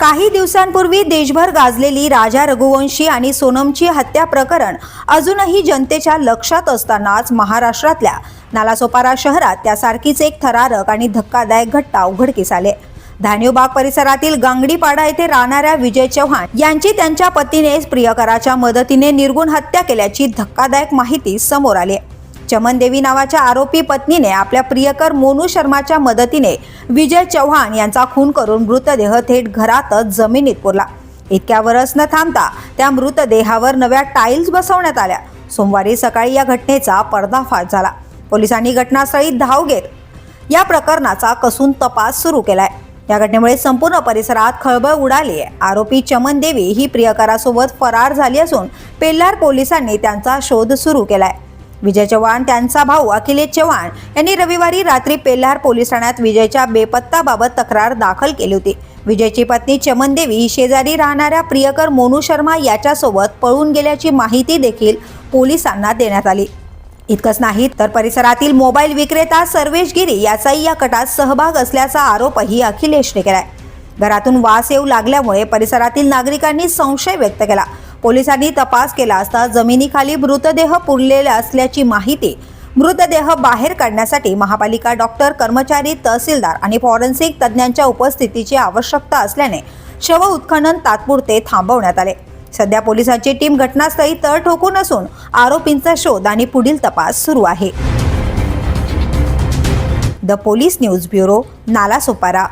काही दिवसांपूर्वी देशभर गाजलेली राजा रघुवंशी आणि सोनमची हत्या प्रकरण अजूनही जनतेच्या लक्षात असतानाच महाराष्ट्रातल्या नालासोपारा शहरात त्यासारखीच एक थरारक आणि धक्कादायक घटना उघडकीस आले धान्योबाग परिसरातील गांगडीपाडा येथे राहणाऱ्या विजय चव्हाण यांची त्यांच्या पतीने प्रियकराच्या मदतीने निर्गुण हत्या केल्याची धक्कादायक माहिती समोर आली चमनदेवी नावाच्या आरोपी पत्नीने आपल्या प्रियकर मोनू शर्माच्या मदतीने विजय चव्हाण यांचा खून करून मृतदेह थेट घरातच जमिनीत पुरला. इतक्यावरच न थांबता त्या मृतदेहावर नव्या टाईल्स बसवण्यात आल्या. सोमवारी सकाळी या घटनेचा पर्दाफाश झाला. पोलिसांनी घटनास्थळी धाव घेत या प्रकरणाचा कसून तपास सुरू केलाय. या घटनेमुळे संपूर्ण परिसरात खळबळ उडाली आहे. आरोपी चमन देवी ही प्रियकरासोबत फरार झाली असून पेल्लार पोलिसांनी त्यांचा शोध सुरू केलाय. विजय चव्हाण त्यांचा भाऊ अखिलेश चव्हाण यांनी रविवारी रात्री पेल्हार पोलीस ठाण्यात विजयच्या बेपत्ताबाबत तक्रार दाखल केली होती. विजयची पत्नी चमन देवी ही शेजारी राहणाऱ्या प्रियकर मोनू शर्मा याच्यासोबत पळून गेल्याची माहिती देखील पोलिसांना देण्यात आली. इतकंच नाही तर परिसरातील मोबाईल विक्रेता सर्वेश गिरी याचाही या कटात सहभाग असल्याचा आरोपही अखिलेशने केलाय. घरातून वास येऊ लागल्यामुळे परिसरातील नागरिकांनी संशय व्यक्त केला. पोलिसांनी तपास केला असता जमिनीखाली मृतदेह पुरलेला असल्याची माहिती मृतदेह बाहेर काढण्यासाठी महापालिका डॉक्टर कर्मचारी तहसीलदार आणि फॉरेन्सिक तज्ज्ञांच्या उपस्थितीची आवश्यकता असल्याने शव उत्खनन तात्पुरते थांबवण्यात आले. सध्या पोलिसांची टीम घटनास्थळी तळ ठोकून असून आरोपींचा शोध आणि पुढील तपास सुरू आहे. The police news bureau Nalasopara.